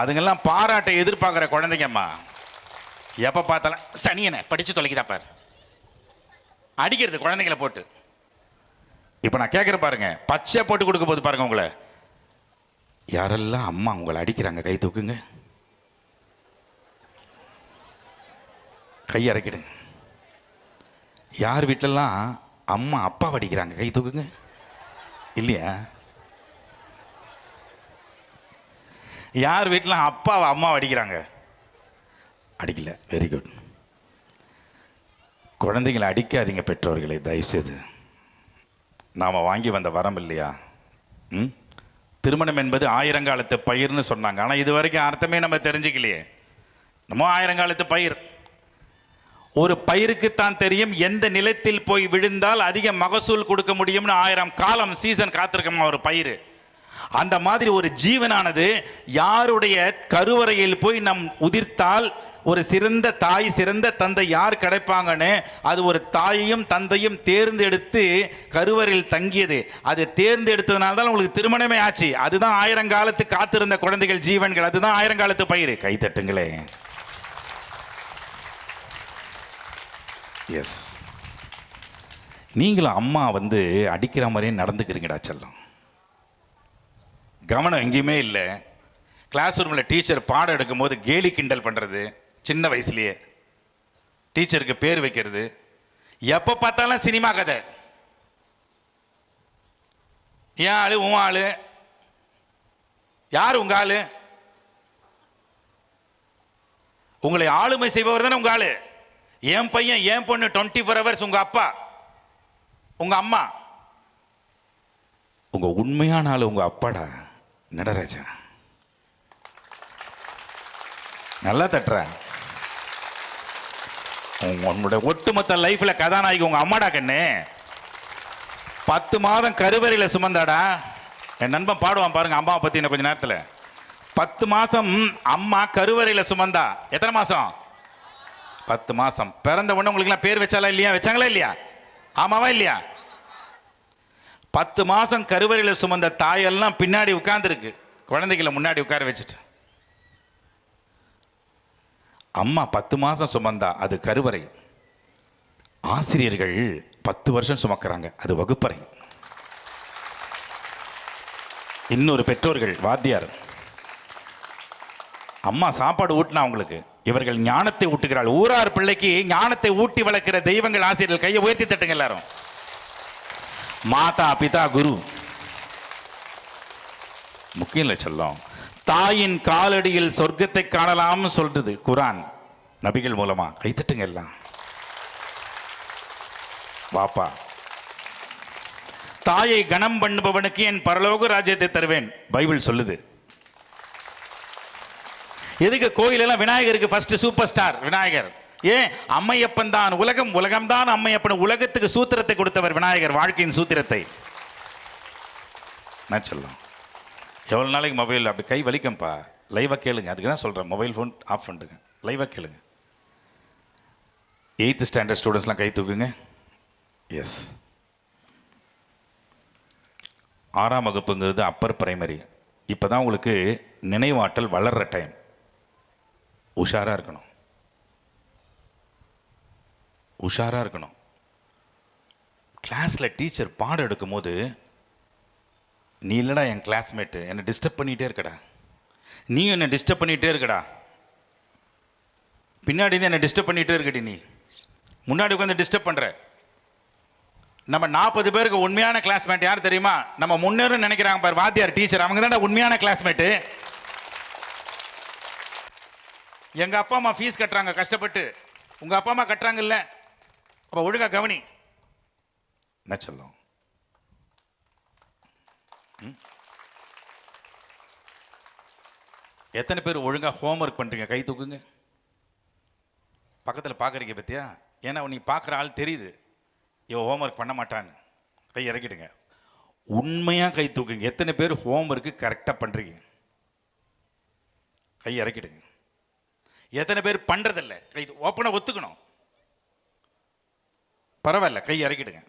அதுங்கெல்லாம் பாராட்டை எதிர்பார்க்குற குழந்தைங்கம்மா எப்போ பார்த்தாலும் சனியனை படித்து தொலைக்குதா பார். அடிக்கிறது குழந்தைங்கள போட்டு. இப்போ நான் கேட்குறேன் பாருங்க பச்சை போட்டு கொடுக்க போது பாருங்க உங்களை. யாரெல்லாம் அம்மா உங்களை அடிக்கிறாங்க கை தூக்குங்க? கை இறக்கிடுங்க யார் வீட்டிலலாம் அம்மா அப்பா அடிக்கிறாங்க கை தூக்குங்க? இல்லையா? யார் வீட்டில் அப்பாவை அம்மா அடிக்கிறாங்க? அடிக்கல. வெரி குட் குழந்தைங்களை அடிக்காதீங்க பெற்றோர்களை தயவுசெய்து. நாம் வாங்கி வந்த வரம் இல்லையா? ம்? திருமணம் என்பது ஆயிரங்காலத்து பயிர்னு சொன்னாங்க. ஆனால் இது வரைக்கும் அர்த்தமே நம்ம தெரிஞ்சுக்கலையே. நம்ம ஆயிரங்காலத்து பயிர். ஒரு பயிருக்குத்தான் தெரியும். எந்த நிலத்தில் போய் விழுந்தால் அதிக மகசூல் கொடுக்க முடியும்னு ஆயிரம் காலம் சீசன் காத்திருக்கமா ஒரு பயிர்? அந்த மாதிரி ஒரு ஜீவனானது யாருடைய கருவறையில் போய் நம் உதிர்த்தால் ஒரு சிறந்த தாய் சிறந்த தந்தை யார் கிடைப்பாங்கன்னு அது ஒரு தாயையும் தந்தையும் தேர்ந்தெடுத்து கருவறையில் தங்கியது. அது தேர்ந்தெடுத்ததுனால தான் உங்களுக்கு திருமணமே ஆச்சு. அதுதான் ஆயிரங்காலத்து காத்திருந்த குழந்தைகள் ஜீவன்கள். அதுதான் ஆயிரங்காலத்து பயிர் கை தட்டுங்களே எஸ் நீங்களும் அம்மா வந்து அடிக்கிற மாதிரியே நடந்துக்கிறீங்கடா செல்லம். கவனம் எங்கேயுமே இல்லை. கிளாஸ் ரூமில் டீச்சர் பாடம் எடுக்கும்போது கேலி கிண்டல் பண்ணுறது சின்ன வயசுலேயே. டீச்சருக்கு பேர் வைக்கிறது. எப்போ பார்த்தாலும் சினிமா கதை. ஏன் ஆள் உன் ஆள். யார் உங்கள் ஆள்? உங்களை ஆளுமை செய்பவர் தானே உங்கள் ஆள்? என் பையன் என் பொண்ணு டுவெண்ட்டி ஃபோர் ஹவர்ஸ் உங்கள் அப்பா. உங்கள் அம்மா. உங்கள் உண்மையான ஆள் உங்கள் அப்பாடா. நடராஜா நல்லா தட்டுற. உங்க- உன்னோட ஒட்டுமொத்த லைஃப்ல கதாநாயகி உங்க அம்மாடா கண்ணு. பத்து மாதம் கருவறையில் சுமந்தாடா. என் நண்பன் பாடுவான் பாருங்க அம்மாவை பற்றி இன்னும் கொஞ்ச நேரத்தில். பத்து மாதம் அம்மா கருவறையில் சுமந்தா. எத்தனை மாதம் பத்து மாதம் பிறந்த உடனே உங்களுக்குலாம் பேர் வச்சாலா இல்லையா? வச்சாங்களா இல்லையா? ஆமாவா இல்லையா? பத்து மாதம் கருவறையில் சுமந்த தாயெல்லாம் பின்னாடி உட்காந்துருக்கு குழந்தைகளை முன்னாடி உட்கார வச்சுட்டு. அம்மா பத்து மாதம் சுமந்தா அது கருவறை. ஆசிரியர்கள் பத்து வருஷம் சுமக்கிறாங்க அது வகுப்பறை. இன்னொரு பெற்றோர்கள் வாத்தியார். அம்மா சாப்பாடு ஊட்டினா அவங்களுக்கு. இவர்கள் ஞானத்தை ஊட்டுகிறாள். ஊரார் பிள்ளைக்கு ஞானத்தை ஊட்டி வளர்க்கிற தெய்வங்கள் ஆசிரியர்கள் கையை உயர்த்தி தட்டுங்க எல்லாரும். மாதா பிதா குரு. முக்கியம் இல்லை சொல்லும். தாயின் காலடியில் சொர்க்கத்தை காணலாம்னு சொல்றது குரான். நபிகள் மூலமா. கைத்தட்டுங்க எல்லாம். வாப்பா. தாயை கணம் பண்ணுபவனுக்கு என் பரலோக ராஜ்யத்தை தருவேன். பைபிள் சொல்லுது. எதுக்கு? கோயிலெல்லாம் விநாயகருக்கு ஃபர்ஸ்ட் சூப்பர் ஸ்டார் விநாயகர். ஏன்? அம்மையப்பன் தான் உலகம் உலகம் தான் அம்மையப்பன். உலகத்துக்கு சூத்திரத்தை கொடுத்தவர் விநாயகர் வாழ்க்கையின் சூத்திரத்தை. நான் சொல்லலாம் எவ்வளோ நாளைக்கு மொபைல் அப்படி கை வலிக்கும்ப்பா. லைவாக கேளுங்க. அதுக்கு தான் சொல்கிறேன் மொபைல் ஃபோன் ஆஃப் பண்ணுங்க லைவாக கேளுங்க. எயித்து ஸ்டாண்டர்ட் ஸ்டூடெண்ட்ஸ்லாம் கை தூக்குங்க. எஸ் ஆறாம் வகுப்புங்கிறது அப்பர் பிரைமரி இப்போ தான் உங்களுக்கு நினைவாற்றல் வளர்கிற டைம் உஷாராக இருக்கணும். உஷாராக இருக்கணும். கிளாஸில் டீச்சர் பாடம் எடுக்கும்போது நீ இல்லைடா என் கிளாஸ்மேட்டு என்னை டிஸ்டர்ப் பண்ணிகிட்டே இருக்கடா. நீ என்னை டிஸ்டர்ப் பண்ணிகிட்டே இருக்கடா. பின்னாடி தான் என்னை டிஸ்டர்ப் பண்ணிகிட்டே இருக்கடி நீ. முன்னாடி உட்காந்து டிஸ்டர்ப் பண்ணுற நம்ம நாற்பது பேருக்கு உண்மையான கிளாஸ்மேட் யார் தெரியுமா? நம்ம முன்னேறும் நினைக்கிறாங்க பாரு வாத்தியார் டீச்சர் அவங்க தான் உண்மையான கிளாஸ்மேட்டு எங்கள் அப்பா அம்மா ஃபீஸ் கட்டுறாங்க கஷ்டப்பட்டு. உங்கள் அப்பா அம்மா கட்டுறாங்கல்ல. அப்போ ஒழுங்கா கவனி. என்ன சொல்லும்? ம்? எத்தனை பேர் ஒழுங்காக ஹோம்ஒர்க் பண்ணுறீங்க கை தூக்குங்க. பக்கத்தில் பார்க்குறீங்க பத்தியா? ஏன்னா நீ பார்க்குற ஆள் தெரியுது. இவன் ஹோம்ஒர்க் பண்ண மாட்டான்னு. கை இறக்கிடுங்க. உண்மையாக கை தூக்குங்க. எத்தனை பேர் ஹோம்ஒர்க்கு கரெக்டாக பண்ணுறீங்க கை இறக்கிடுங்க. எத்தனை பேர் பண்ணுறதில்ல கை ஓப்பனாக ஒத்துக்கணும். பரவாயில்ல கை இறக்கிடுங்க.